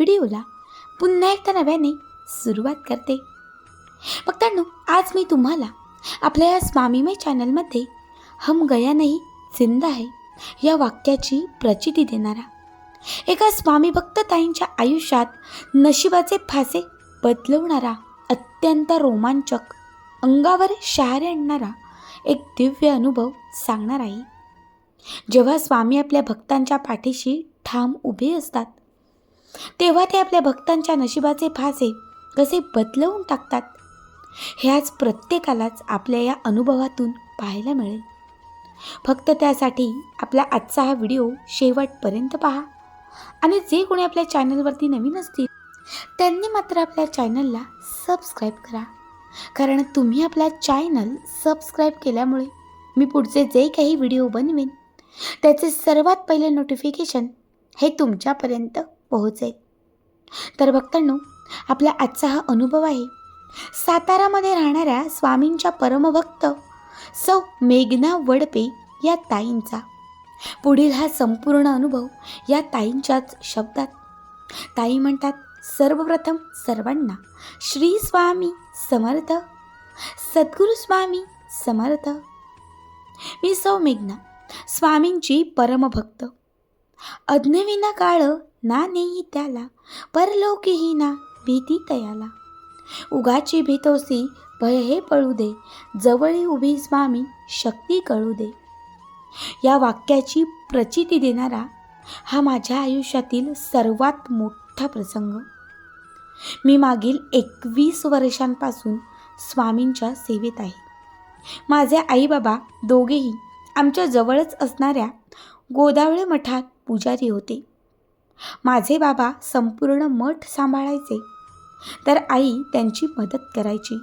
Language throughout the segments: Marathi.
व्हिडिओला पुन्हा एकदा नव्याने सुरुवात करते. बघतांनो आज मी तुम्हाला आपल्या या स्वामीमय चॅनलमध्ये हम गया नाही जिंदा आहे या वाक्याची प्रचिती देणारा एका स्वामी भक्त ताईंच्या आयुष्यात नशिबाचे फासे बदलवणारा अत्यंत रोमांचक अंगावर शहारे आणणारा एक दिव्य अनुभव सांगणार आहे. जेव्हा स्वामी आपल्या भक्तांच्या पाठीशी ठाम उभे असतात तेव्हा ते आपल्या भक्तांच्या नशिबाचे फासे कसे बदलवून टाकतात हे आज प्रत्येकालाच आपल्या या अनुभवातून पाहायला मिळेल. फक्त त्यासाठी आपला आजचा हा व्हिडिओ शेवटपर्यंत पहा. आणि जे कोणी आपल्या चॅनलवरती नवीन असतील त्यांनी मात्र आपल्या चॅनलला सबस्क्राईब करा. कारण तुम्ही आपला चॅनल सबस्क्राईब केल्यामुळे मी पुढचे जे काही व्हिडिओ बनवेन त्याचे सर्वात पहिले नोटिफिकेशन हे तुमच्यापर्यंत पोहोचेल. तर भक्तांनो आपला आजचा हा अनुभव आहे. सातारामध्ये राहणाऱ्या स्वामींच्या परमभक्त सौ मेघना वडपे या ताईंचा. पुढील हा संपूर्ण अनुभव या ताईंच्याच शब्दात. ताई म्हणतात सर्वप्रथम सर्वांना श्री स्वामी समर्थ सद्गुरू स्वामी समर्थ. मी सौ मेघना स्वामींची परमभक्त. अज्ञविना काळ ना नेई त्याला परलोकही ना भीती तयाला. उगाची भीतोसी भय हे पळू दे जवळी उभी स्वामी शक्ती कळू दे. या वाक्याची प्रचिती देणारा हा माझ्या आयुष्यातील सर्वात मोठा प्रसंग. मी मागील एकवीस वर्षांपासून स्वामींच्या सेवेत आहे. माझे आईबाबा दोघेही आमच्या जवळच असणाऱ्या गोदावळे मठात पुजारी होते. माझे बाबा संपूर्ण मठ सांभाळायचे. तर आई त्यांची मदत करायची.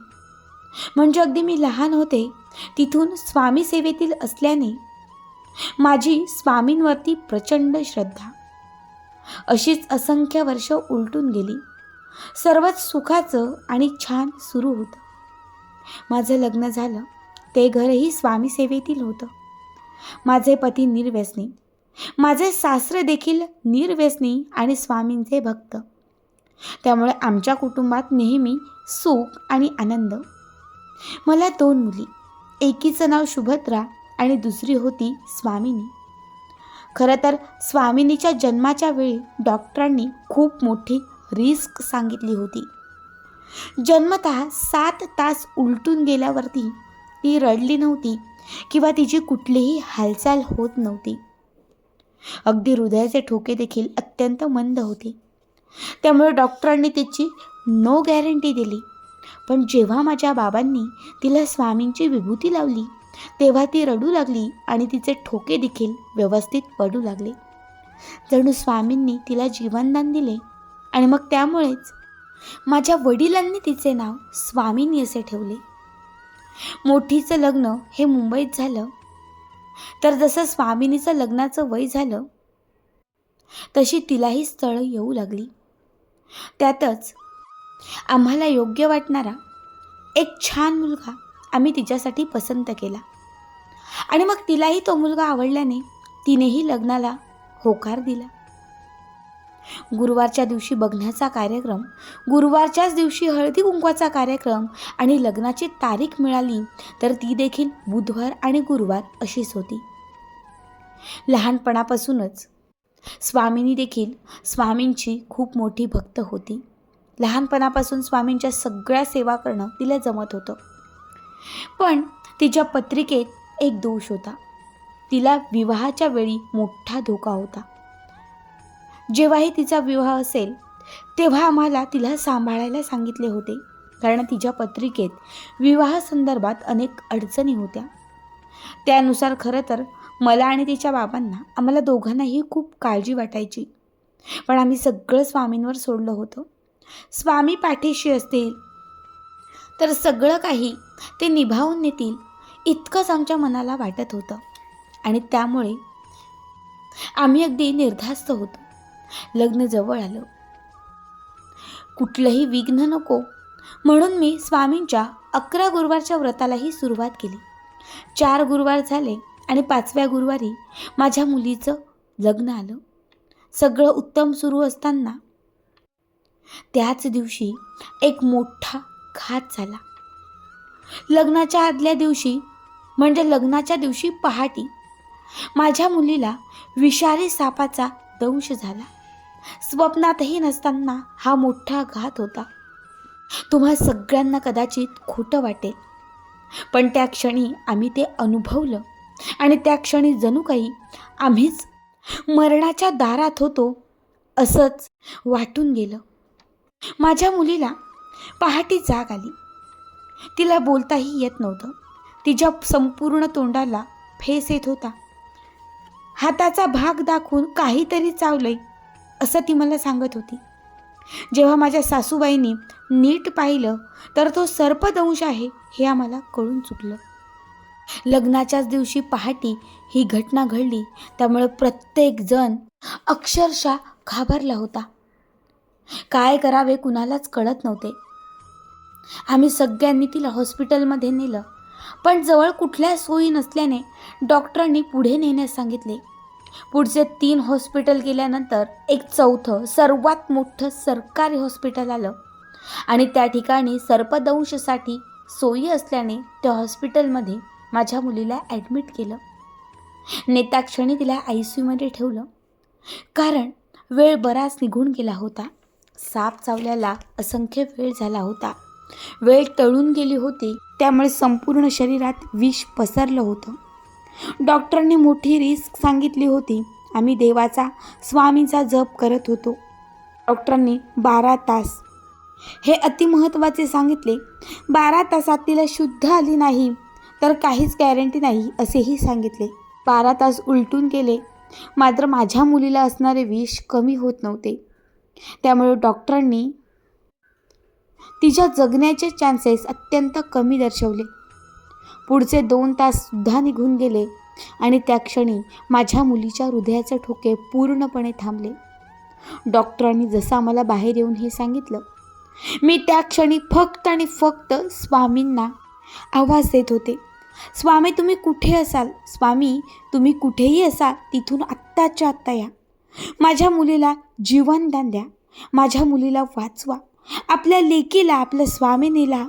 म्हणजे अगदी मी लहान होते तिथून स्वामी सेवेतील असल्याने माझी स्वामींवरती प्रचंड श्रद्धा. अशीच असंख्य वर्ष उलटून गेली. सर्वच सुखाचं आणि छान सुरू होतं. माझं लग्न झालं ते घरही स्वामी सेवेतील होतं. माझे पती निर्व्यसनी माझे सासरे देखील निर्व्यसनी आणि स्वामींचे भक्त. त्यामुळे आमच्या कुटुंबात नेहमी सुख आणि आनंद. मला दोन मुली एकीचं नाव शुभद्रा आणि दुसरी होती स्वामिनी. खरं तर स्वामिनीच्या जन्माच्या वेळी डॉक्टरांनी खूप मोठी रिस्क सांगितली होती. जन्मत सात तास उलटून गेल्यावरती ती रडली नव्हती किंवा तिची कुठलीही हालचाल होत नव्हती. अगदी हृदयाचे ठोके देखील अत्यंत मंद होते. त्यामुळे डॉक्टरांनी तिची नो गॅरंटी दिली. पण जेव्हा माझ्या बाबांनी तिला स्वामींची विभूती लावली तेव्हा ती रडू लागली आणि तिचे ठोके देखील व्यवस्थित पडू लागले. जणू स्वामींनी तिला जीवनदान दिले आणि मग त्यामुळेच माझ्या वडिलांनी तिचे नाव स्वामींनी असे ठेवले. मोठीचं लग्न हे मुंबईत झालं. तर जसं स्वामिनीचं लग्नाचं वय झालं तशी तिलाही स्थळं येऊ लागली. त्यातच आम्हाला योग्य वाटणारा एक छान मुलगा आम्ही तिच्यासाठी पसंत केला. आणि मग तिलाही तो मुलगा आवडल्याने तिनेही लग्नाला होकार दिला. गुरुवारच्या दिवशी बघण्याचा कार्यक्रम गुरुवारच्याच दिवशी हळदी कुंकवाचा कार्यक्रम आणि लग्नाची तारीख मिळाली तर ती देखील बुधवार आणि गुरुवार अशीच होती. लहानपणापासूनच स्वामींनी देखील स्वामींची खूप मोठी भक्त होती. लहानपणापासून स्वामींच्या सगळ्या सेवा करणं तिला जमत होतं. पण तिच्या पत्रिकेत एक दोष होता. तिला विवाहाच्या वेळी मोठा धोका होता. जेव्हाही तिचा विवाह असेल तेव्हा आम्हाला तिला सांभाळायला सांगितले होते. कारण तिच्या पत्रिकेत विवाहासंदर्भात अनेक अडचणी होत्या. त्यानुसार खरं तर मला आणि तिच्या बाबांना आम्हाला दोघांनाही खूप काळजी वाटायची. पण आम्ही सगळं स्वामींवर सोडलं होतं. स्वामी पाठीशी असतील तर सगळं काही ते निभावून नेतील इतकंच आमच्या मनाला वाटत होतं. आणि त्यामुळे आम्ही अगदी निर्धास्त होतो. लग्न जवळ आलं. कुठलंही विघ्न नको. म्हणून मी स्वामींच्या अकरा गुरुवारच्या व्रतालाही सुरुवात केली. चार गुरुवार झाले आणि पाचव्या गुरुवारी माझ्या मुलीचं लग्न आलं. सगळं उत्तम सुरू असताना त्याच दिवशी एक मोठा घात झाला. लग्नाच्या आदल्या दिवशी म्हणजे लग्नाच्या दिवशी पहाटी माझ्या मुलीला विषारी सापाचा दंश झाला. स्वप्नातही नसताना हा मोठा घात होता. तुम्हा सगळ्यांना कदाचित खोटं वाटेल. पण त्या क्षणी आम्ही ते अनुभवलं. आणि त्या क्षणी जणू काही आम्हीच मरणाच्या दारात होतो असंच वाटून गेलं. माझ्या मुलीला पहाटे जाग आली. तिला बोलताही येत नव्हतं. तिच्या संपूर्ण तोंडाला फेस येत होता. हाताचा भाग दाखवून काहीतरी चावलंय. असं ती मला सांगत होती. जेव्हा माझ्या सासूबाईंनी नीट पाहिलं तर तो सर्पदंश आहे हे आम्हाला कळून चुकलं. लग्नाच्याच दिवशी पहाटी ही घटना घडली त्यामुळे प्रत्येक जण अक्षरशः घाबरला होता. काय करावे कुणालाच कळत नव्हते. आम्ही सगळ्यांनी तिला हॉस्पिटलमध्ये नेलं पण जवळ कुठल्या सोयी नसल्याने डॉक्टरांनी पुढे नेण्यास सांगितले. पुढचे तीन हॉस्पिटल गेल्यानंतर एक चौथं सर्वात मोठं सरकारी हॉस्पिटल आलं. आणि त्या ठिकाणी सर्पदंशसाठी सोयी असल्याने त्या हॉस्पिटलमध्ये माझ्या मुलीला ॲडमिट केलं. नेताक्षणी तिला आय सी यूमध्ये ठेवलं. कारण वेळ बराच निघून गेला होता. साप चावल्याला असंख्य वेळ झाला होता. वेळ तळून गेली होती. त्यामुळे संपूर्ण शरीरात विष पसरलं होतं. डॉक्टरांनी मोठी रिस्क सांगितली होती. आम्ही देवाचा स्वामीचा जप करत होतो. डॉक्टरांनी बारा तास. हे अतिमहत्त्वाचे सांगितले. बारा तासात तिला शुद्ध आली नाही तर काहीच गॅरंटी नाही असेही सांगितले. बारा तास उलटून गेले. मात्र माझ्या मुलीला असणारे विष कमी होत नव्हते. त्यामुळे डॉक्टरांनी तिच्या जगण्याचे चान्सेस अत्यंत कमी दर्शवले. पुढचे दोन ताससुद्धा निघून गेले आणि त्या क्षणी माझ्या मुलीच्या हृदयाचे ठोके पूर्णपणे थांबले. डॉक्टरांनी जसं आम्हाला बाहेर येऊन हे सांगितलं मी त्या क्षणी फक्त आणि फक्त स्वामींना आवाज देत होते. स्वामी तुम्ही कुठे असाल? स्वामी तुम्ही कुठेही असाल तिथून आत्ताच्या आत्ता या. माझ्या मुलीला जीवनदान द्या. माझ्या मुलीला वाचवा. आपल्या लेकीला आपल्या स्वामिनीला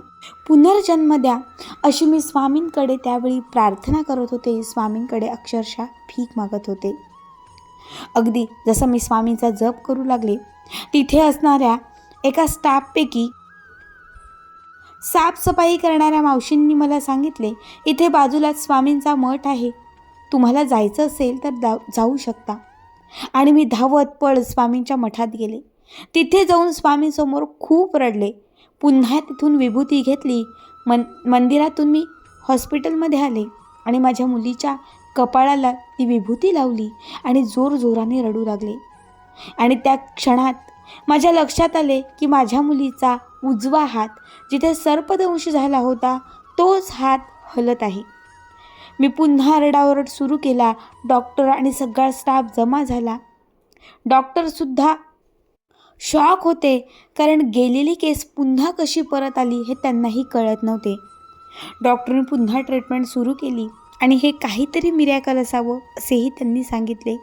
पुनर्जन्म द्या. अशी मी स्वामींकडे त्यावेळी प्रार्थना करत होते. स्वामींकडे अक्षरशः भीक मागत होते. अगदी जसं मी स्वामींचा जप करू लागले तिथे असणाऱ्या एका स्टाफपैकी साफसफाई करणाऱ्या मावशींनी मला सांगितले इथे बाजूलाच स्वामींचा मठ आहे. तुम्हाला जायचं असेल तर जा जाऊ शकता. आणि मी धावत पळ स्वामींच्या मठात गेले. तिथे जाऊन स्वामींसमोर खूप रडले. पुन्हा तिथून विभूती घेतली. मन मंदिरातून मी हॉस्पिटलमध्ये आले आणि माझ्या मुलीच्या कपाळाला ती विभूती लावली आणि जोरजोराने रडू लागले. आणि त्या क्षणात माझ्या लक्षात आले की माझ्या मुलीचा उजवा हात जिथे सर्पदंश झाला होता तोच हात हलत आहे. मी पुन्हा रडाओरड सुरू केला. डॉक्टर आणि सगळा स्टाफ जमा झाला. डॉक्टरसुद्धा शॉक होते कारण गेलेली केस पुन्हा कशी परत आली हे त्यांनाही कळत नव्हते. डॉक्टरने पुन्हा ट्रीटमेंट सुरू केली आणि हे काहीतरी मिरॅकल असावं असेही त्यांनी सांगितले.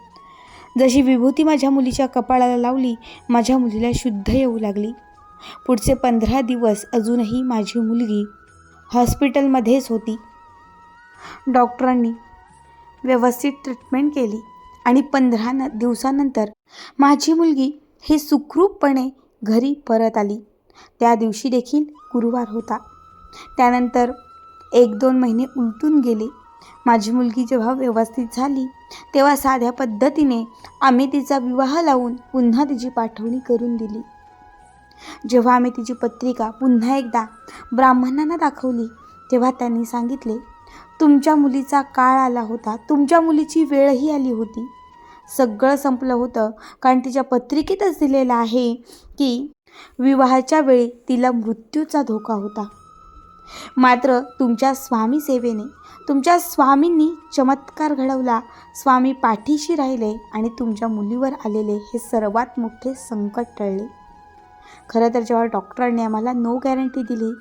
जशी विभूती माझ्या मुलीच्या कपाळाला लावली माझ्या मुलीला शुद्ध येऊ लागली. पुढचे पंधरा दिवस अजूनही माझी मुलगी हॉस्पिटलमध्येच होती. डॉक्टरांनी व्यवस्थित ट्रीटमेंट केली आणि पंधरा न दिवसानंतर माझी मुलगी हे सुखरूपपणे घरी परत आली. त्या दिवशी देखील गुरुवार होता. त्यानंतर एक दोन महिने उलटून गेले. माझी मुलगी जेव्हा व्यवस्थित झाली तेव्हा साध्या पद्धतीने आम्ही तिचा विवाह लावून पुन्हा तिची पाठवणी करून दिली. जेव्हा आम्ही तिची पत्रिका पुन्हा एकदा ब्राह्मणांना दाखवली तेव्हा त्यांनी सांगितले तुमच्या मुलीचा काळ आला होता. तुमच्या मुलीची वेळही आली होती. सगळं संपलं होतं. कारण तिच्या पत्रिकेतच दिलेलं आहे की विवाहाच्या वेळी तिला मृत्यूचा धोका होता. मात्र तुमच्या स्वामी सेवेने तुमच्या स्वामींनी चमत्कार घडवला. स्वामी पाठीशी राहिले आणि तुमच्या मुलीवर आलेले हे सर्वात मोठे संकट टळले. खरं तर जेव्हा डॉक्टरांनी आम्हाला नो गॅरंटी दिली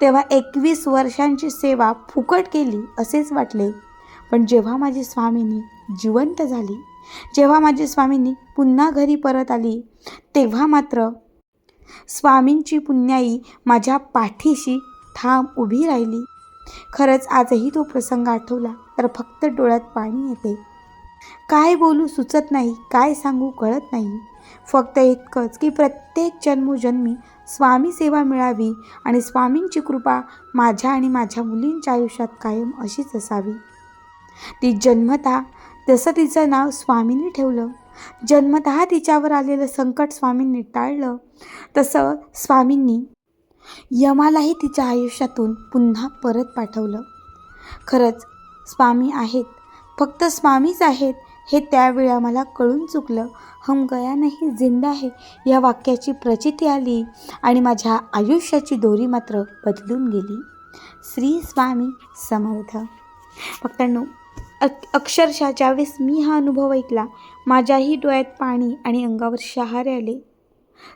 तेव्हा एकवीस वर्षांची सेवा फुकट केली असेच वाटले. पण जेव्हा माझी स्वामीनी जिवंत झाली जेव्हा माझी स्वामींनी पुन्हा घरी परत आली तेव्हा मात्र स्वामींची पुण्याई माझ्या पाठीशी ठाम उभी राहिली. खरंच आजही तो प्रसंग आठवला तर फक्त डोळ्यात पाणी येते. काय बोलू सुचत नाही काय सांगू कळत नाही. फक्त इतकंच की प्रत्येक जन्मोजन्मी स्वामी सेवा मिळावी आणि स्वामींची कृपा माझ्या आणि माझ्या मुलींच्या आयुष्यात कायम अशीच असावी. ती जन्मता जसं तिचं नाव स्वामींनी ठेवलं. जन्मत तिच्यावर आलेलं संकट स्वामींनी टाळलं. तसं स्वामींनी यमालाही तिच्या आयुष्यातून पुन्हा परत पाठवलं. खरंच स्वामी आहेत. फक्त स्वामीच आहेत हे त्यावेळी आम्हाला कळून चुकलं. हम गया नाही जिंदा आहे या वाक्याची प्रचिती आली आणि माझ्या आयुष्याची दोरी मात्र बदलून गेली. श्री स्वामी समर्थ. फक्त अक अक्षरशः ज्यावेळेस मी हा अनुभव ऐकला माझ्याही डोळ्यात पाणी आणि अंगावर शहारे आले.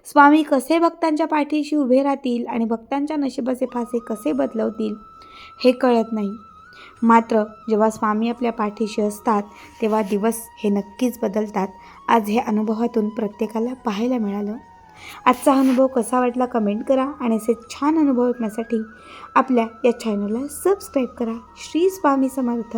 स्वामी कसे भक्तांच्या पाठीशी उभे राहतील आणि भक्तांच्या नशिबाचे फासे कसे बदलवतील हे कळत नाही. मात्र जेव्हा स्वामी आपल्या पाठीशी असतात तेव्हा दिवस हे नक्कीच बदलतात. आज हे अनुभवातून प्रत्येकाला पाहायला मिळालं. आजचा अनुभव कसा वाटला कमेंट करा आणि असे छान अनुभव ऐकण्यासाठी आपल्या या चॅनलला सबस्क्राईब करा. श्री स्वामी समर्थ.